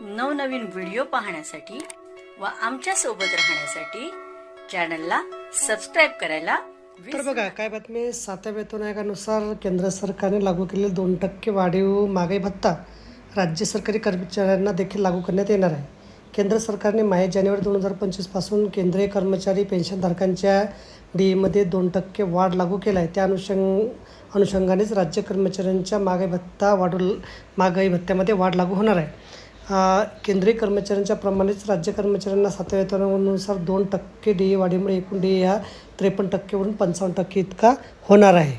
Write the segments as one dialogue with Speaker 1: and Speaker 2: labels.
Speaker 1: नवनवीन व्हिडिओ पाहण्यासाठी व आमच्यासोबत राहण्यासाठी चॅनलला सबस्क्राईब करायला
Speaker 2: तर बघा काय बातमी सातव्या वेतन आयोगानुसार केंद्र सरकारने लागू केलेले दोन टक्के वाढीव महागाई भत्ता राज्य सरकारी कर्मचाऱ्यांना देखील लागू करण्यात येणार आहे. केंद्र सरकारने माहे जानेवारी दोन हजार पंचवीसपासून केंद्रीय कर्मचारी पेन्शनधारकांच्या डी एमध्ये दोन टक्के वाढ लागू केला आहे त्या अनुषंग अनुषंगानेच राज्य कर्मचाऱ्यांच्या महागाई भत्ता वाढू महागाई भत्त्यामध्ये वाढ लागू होणार आहे. केंद्रीय कर्मचाऱ्यांच्या प्रमाणेच राज्य कर्मचाऱ्यांना सातव्या वेतनानुसार दोन टक्के डी ए वाढीमुळे एकूण डी ए हा त्रेपन्न टक्केवरून पंचावन्न टक्के इतका होणार आहे.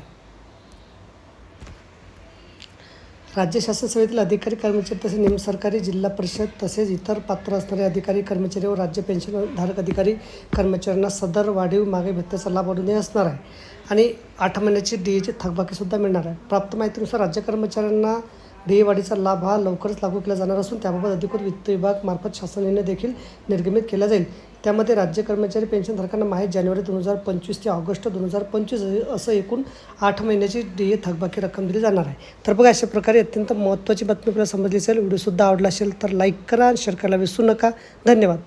Speaker 2: राज्य शासन सेवेतील अधिकारी कर्मचारी तसेच निमसरकारी जिल्हा परिषद तसेच इतर पात्र असणारे अधिकारी कर्मचारी व राज्य पेन्शनधारक अधिकारी कर्मचाऱ्यांना सदर वाढीव मागे भत्त्याचा लाभ अडूनही असणार आहे. आणि आठ महिन्याची डी एची थकबाकीसुद्धा मिळणार आहे. प्राप्त माहितीनुसार राज्य कर्मचाऱ्यांना देयवाढीचा लाभ हा लवकरच लागू केला जाणार असून त्याबाबत अधिकृत वित्त विभागामार्फत शासनाने देखील निर्गमित केला जाईल. त्यामध्ये राज्य कर्मचारी पेन्शनधारकांना माहीत जानेवारी दोन हजार पंचवीस ते ऑगस्ट दोन हजार पंचवीस असं एकूण आठ महिन्याची डी ए थकबाकी रक्कम दिली जाणार आहे. तर बघा अशा प्रकारे अत्यंत महत्त्वाची बातमी आपल्याला समजली असेल व्हिडिओसुद्धा आवडला असेल तर लाईक करा आणि शेअर करायला विसरू नका. धन्यवाद.